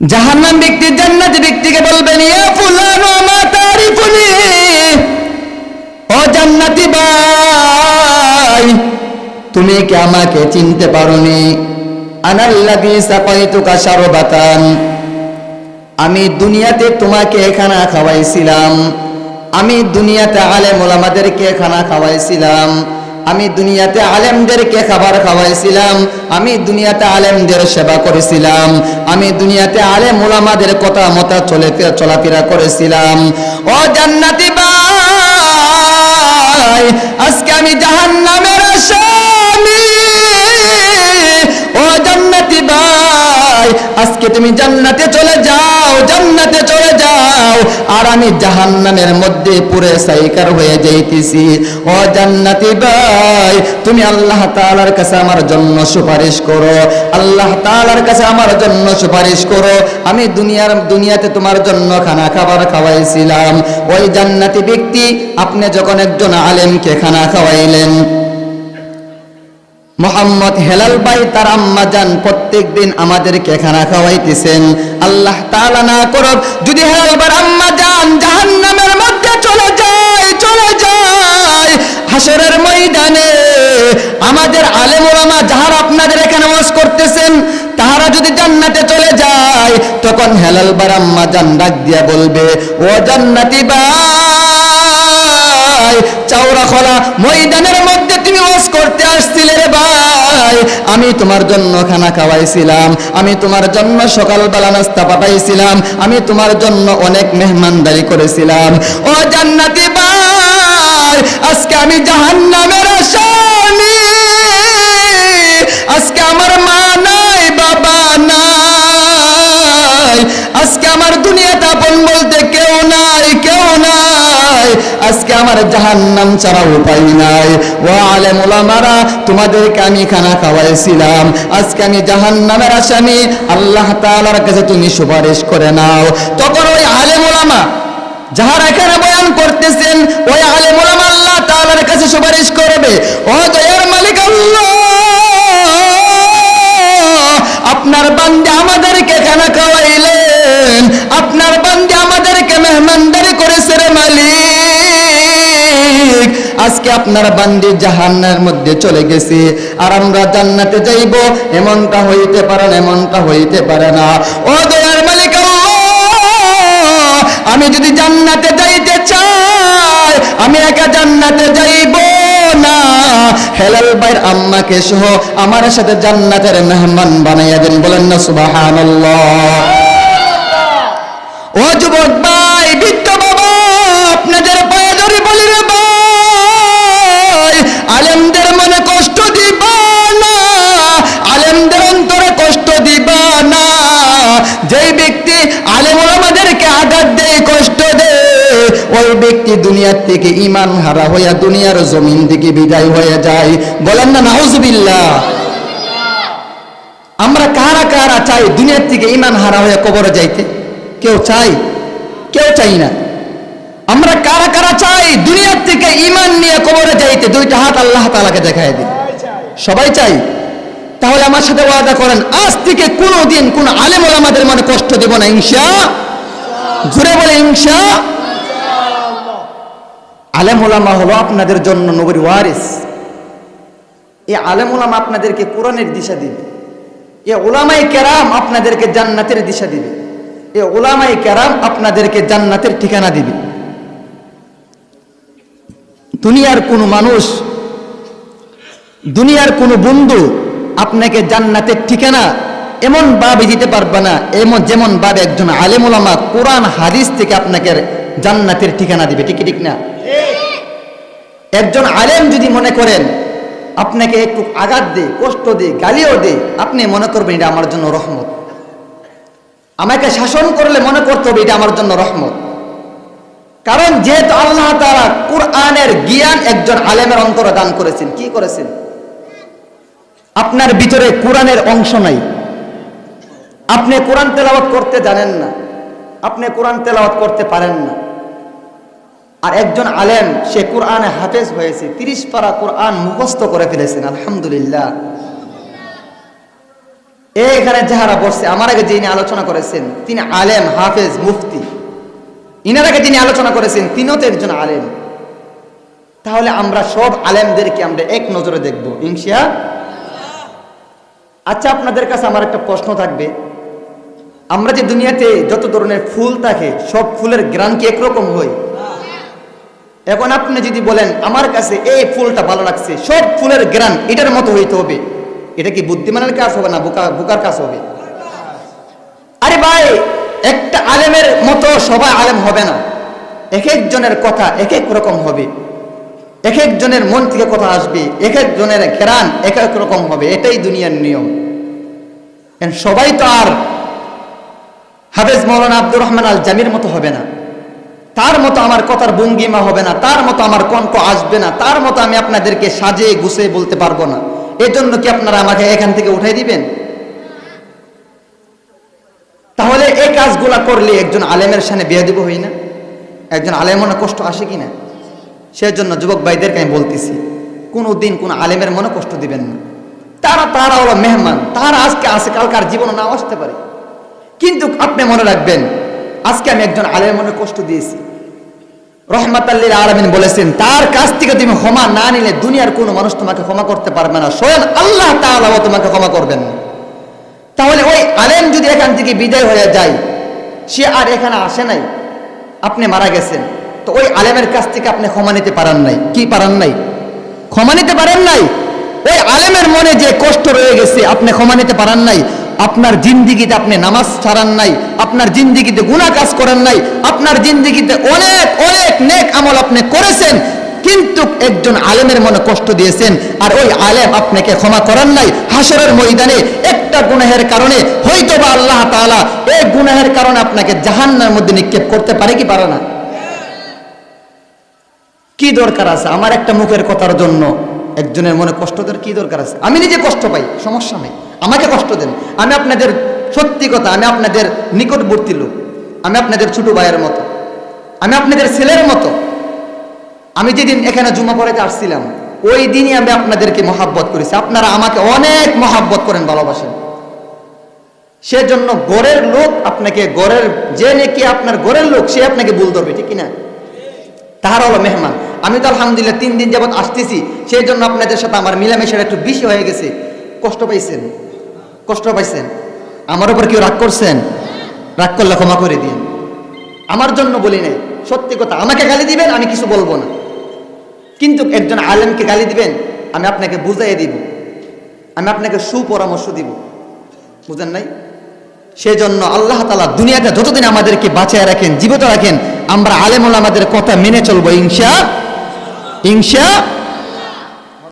জাহান্নাম ব্যক্তি জান্নাতি ব্যক্তিকে বলবেন, ইয়া ফুলানো মা তারিফুনি ও জান্নাতি ভাই, তুমি কি আমাকে চিনতে পারোনি? আনাল্লাযী সাকাইতুকা শারবাতান, আমি দুনিয়াতে তোমাকে খানা খাওয়াইছিলাম। আমি দুনিয়াতে আলেম ওলামাদেরকে খানা খাওয়াইছিলাম। আমি দুনিয়াতে আলেমদেরকে খাবার খাওয়াইছিলাম, আমি দুনিয়াতে আলেমদের সেবা করেছিলাম, আমি দুনিয়াতে আলেম ওলামাদের কথা মতা চলে চলাফেরা করেছিলাম। ও জান্নাতি ভাই, আজকে আমি জাহান্নামের আসামি। ও জান্নাতি ভাই, আজকে তুমি জান্নাতে চলে যাও, জান্নাতে আর আমি জাহান্নামের মধ্যে পুরে সাইকার হয়ে যাইতেছি। ও জান্নাতি ভাই, তুমি আল্লাহ তাআলার কাছে আমার জন্য সুপারিশ করো। আল্লাহ তাআলার কাছে আমার জন্য সুপারিশ করো। আমি দুনিয়ার, দুনিয়াতে তোমার জন্য খানা খাবার খাওয়াইছিলাম। ওই জান্নাতি ব্যক্তি, আপনি যখন একজন আলেমকে খানা খাওয়াইলেন মোহাম্মদ হেলাল ভাই, তার আম্মা যান প্রত্যেক দিন আমাদেরকে খানা খাওয়াইতেছেন। আল্লাহ তালা না করব যদি হেলাল ভাই আম্মা যান, জাহান্নামের মধ্যে চলে যায় চলে যায়। হাসরের ময়দানে আমাদের আলেম যাহারা আপনাদের এখানে ওয়াজ করতেছেন, তাহারা যদি জান্নাতে চলে যায়, তখন হেলাল বার আম্মা জান ডাক দিয়া বলবে, ও জান্নাতি ভাই, চাওড়া খোলা ময়দানের মধ্যে তুমি ওয়াজ করতে আসছিলে ভাই। আমি তোমার জন্য খানা খাওয়াইছিলাম, আমি তোমার জন্য সকালবেলা নাস্তা পাঠাইছিলাম, আমি তোমার জন্য অনেক মেহমানদারি করেছিলাম। ও জান্নাতি ভাই, আজকে আমি জাহান্নামের আসামি। আজকে আমার মা নাই, বাবা নাই। আজকে আমার দুনিয়াটা আপন বলতে কেউ নাই কেউ নাই। আমার জাহান্নাম ছাড়া উপায় নাই। ও আলেম ওলামারা তোমাদেরকে আমি খানা খাওয়াইছিলাম। আজকে আমি জাহান্নামের আসামি। আল্লাহ তাআলার কাছে তুমি সুপারিশ করে নাও। তখন ওই আলেম ওলামা যাহারা এখানে বয়ান করতেছেন, ওই আলেম ওলামা আল্লাহ তাআলার কাছে সুপারিশ করবে। ও দয়ার মালিক আল্লাহ, আপনার বান্দে আমাদেরকে খানা খাওয়াইলেন। আপনার বান্দে আমাদেরকে মেহমানদারি করেছে রে মালিক। আজকে আপনার বান্দি জাহান্নার মধ্যে চলে গেছে, আর আমরা জান্নাতে যাইব, এমনটা হইতে পারে না, এমনটা হইতে পারে না। ও দয়ার মালিক আমি যদি জান্নাতে যাইতে চাই, আমি একা জান্নাতে যাইব না। হেলাল ভাইয়ের আম্মাকে সহ আমার সাথে জান্নাতের মেহমান বানাইয়া দেন, বলেন না, সুবহানাল্লাহ। ও যুবক ভাই! ওই ব্যক্তি দুনিয়ার থেকে ইমান হারা হইয়া দুনিয়ার জমিন থেকে বিদায় হয়ে যায়। বলেন না, নাউজুবিল্লাহ। আমরা কারা কারা চাই দুনিয়ার থেকে ইমান হারা হয়ে কবরে যাইতে? কেউ চাই? কেউ চাই না। আমরা কারা কারা চাই দুনিয়ার থেকে ইমান নিয়ে কবরে যাইতে? দুইটা হাত আল্লাহ তালাকে দেখায় দিই সবাই চাই? তাহলে আমার সাথে ওয়াদা করেন, আজ থেকে কোনো দিন কোন আলেম আমাদের মনে কষ্ট দেব না, ইনশা ঘুরে বলে ইনশা আলেম ওলামা হলো আপনাদের জন্য নবীর ওয়ারিস। এই আলেম ওলামা আপনাদেরকে কোরআনের দিশা দিবে। এ ওলামাই কেরাম আপনাদেরকে জান্নাতের দিশা দিবে। এ ওলামাই কেরাম আপনাদেরকে জান্নাতের ঠিকানা দিবে। দুনিয়ার কোনো মানুষ, দুনিয়ার কোনো বন্ধু আপনাকে জান্নাতের ঠিকানা এমন ভাবে দিতে পারবে না, এমন যেমন ভাবে একজন আলেম ওলামা কোরআন, হাদিস থেকে আপনাকে জান্নাতের ঠিকানা দিবে, ঠিক ঠিক না? একজন আলেম যদি মনে করেন, আপনাকে একটু আঘাত দে, কষ্ট দে, গালিও দে, আপনি মনে করবেন এটা আমার জন্য রহমত। আমাকে শাসন করলে মনে করতে হবে এটা আমার জন্য রহমত। কারণ যেহেতু আল্লাহ তারা কোরআনের জ্ঞান একজন আলেমের অন্তরে দান করেছেন, কি করেছেন? আপনার ভিতরে কোরআনের অংশ নাই। আপনি কোরআন তেলাওয়াত করতে জানেন না। আপনি কোরআন তেলাওয়াত করতে পারেন না। আর একজন আলেম, সে কোরআনে হাফেজ হয়েছে, তিরিশ পারা কোরআন মুখস্থ করে ফেলেছেন, আলহামদুলিল্লাহ। এখানে যাহারা বসছে, আমার আগে যিনি আলোচনা করেছেন, তিনি আলেম, হাফেজ, মুফতি। ইনার আগে যিনি আলোচনা করেছেন, তিনিও তো একজন আলেম। তাহলে আমরা সব আলেমদেরকে আমরা এক নজরে দেখব ইনশিয়া আচ্ছা আপনাদের কাছে আমার একটা প্রশ্ন থাকবে। আমরা যে দুনিয়াতে যত ধরনের ফুল থাকে, সব ফুলের গ্রান কি একরকম হয়? এখন আপনি যদি বলেন, আমার কাছে এই ফুলটা ভালো লাগছে, সব ফুলের গ্রান এটার মতো হইতে হবে। এটা কি বুদ্ধিমানের কাজ হবে না বোকা বোকার কাজ হবে? আরে ভাই, একটা আলেমের মতো সবাই আলেম হবে না। এক একজনের কথা এক এক রকম হবে। এক একজনের মন থেকে কথা আসবে, এক একজনের ঘেরান এক এক রকম হবে। এটাই দুনিয়ার নিয়ম। সবাই তো আর হাফেজ মৌলানা আব্দুর রহমান আল জামির মতো হবে না। তার মতো আমার কথার ভঙ্গিমা হবে না, তার মতো আমার কণ্ঠ আসবে না, তার মতো আমি আপনাদেরকে সাজে গুছিয়ে বলতে পারব না। এজন্য কি আপনারা আমাকে এখান থেকে উঠাই দিবেন? তাহলে এই কাজগুলা করলে একজন আলেমের সামনে বিয়ে দিব হই না? একজন আলেম মনে কষ্ট আসে কি না? সেজন্য যুবক ভাইদেরকে আমি বলতেছি কোনো দিন কোনো আলেমের মনে কষ্ট দিবেন না। তারা তারা হলো মেহমান, তারা আজকে আসে কালকার জীবনে নাও আসতে পারে। কিন্তু আপনি মনে রাখবেন, আজকে আমি একজন আলেমের মনে কষ্ট দিয়েছি। রহমাতাল্লিল আলমিন বলেছেন, তার কাছ থেকে তুমি ক্ষমা না নিলে দুনিয়ার কোনো মানুষ তোমাকে ক্ষমা করতে পারবে না। স্বয়ং আল্লাহ তাআলাও তোমাকে ক্ষমা করবেন। তাহলে ওই আলেম যদি এখান থেকে বিদায় হয়ে যায়, সে আর এখানে আসে নাই, আপনি মারা গেছেন। তো ওই আলেমের কাছ থেকে আপনি ক্ষমা নিতে পারেন নাই। কি পারেন নাই? ক্ষমা নিতে পারেন নাই? ওই আলেমের মনে যে কষ্ট রয়ে গেছে, আপনি ক্ষমা নিতে পারেন নাই। আপনার জিন্দিগিতে আপনি নামাজ ছাড়ান নাই, আপনার জিন্দিগিতে গুনাহ কাজ করেন নাই, আপনার জিন্দিগিতে অনেক অনেক নেক আমল আপনি করেছেন, কিন্তু একজন আলেমের মনে কষ্ট দিয়েছেন, আর ওই আলেম আপনাকে ক্ষমা করেন নাই। হাসরের ময়দানে একটা গুনাহের কারণে হয়তো বা আল্লাহ তাআলা এই গুনাহের কারণে আপনাকে জাহান্নার মধ্যে নিক্ষেপ করতে পারে কি পারে না? কি দরকার আছে? আমার একটা মুখের কথার জন্য একজনের মনে কষ্ট কি দরকার আছে? আমি নিজে কষ্ট পাই, সমস্যা নেই। আমাকে কষ্ট দেন। আমি আপনাদের সত্যি কথা, আমি আপনাদের নিকটবর্তী লোক। আমি আপনাদের ছোট ভাইয়ের মতো। আমি আপনাদের ছেলের মতো। আমি যেদিন এখানে জুমা পড়াতে আসছিলাম, ওই দিনই আমি আপনাদেরকে মহাব্বত করেছি। আপনারা আমাকে অনেক মহাব্বত করেন, ভালোবাসেন। সেজন্য গড়ের লোক আপনাকে গড়ের যে নাকি আপনার গড়ের লোক, সে আপনাকে ভুল ধরবে, ঠিক কিনা? তাহার হলো মেহমান। আমি তো আলহামদুলিল্লাহ তিন দিন যাবত আসতেছি, সেই জন্য আপনাদের সাথে আমার মিলামেশাটা একটু বেশি হয়ে গেছে। কষ্ট পাইছেন? কষ্ট পাইছেন? আমার উপর কেউ রাগ করছেন? রাগ করলে ক্ষমা করে দিন আমার জন্য বলি নাই। সত্যি কথা, আমাকে গালি দিবেন, আমি কিছু বলব না। কিন্তু একজন আলেমকে গালি দিবেন, আমি আপনাকে বুঝাইয়ে দিব। আমি আপনাকে সুপরামর্শ দিব। বুঝেন নাই? সেজন্য আল্লাহ তালা দুনিয়াতে যতদিন আমাদেরকে বাঁচিয়ে রাখেন, জীবিত রাখেন, আমরা আলেমুল আমাদের কথা মেনে চলবো, ইনশা ইনশা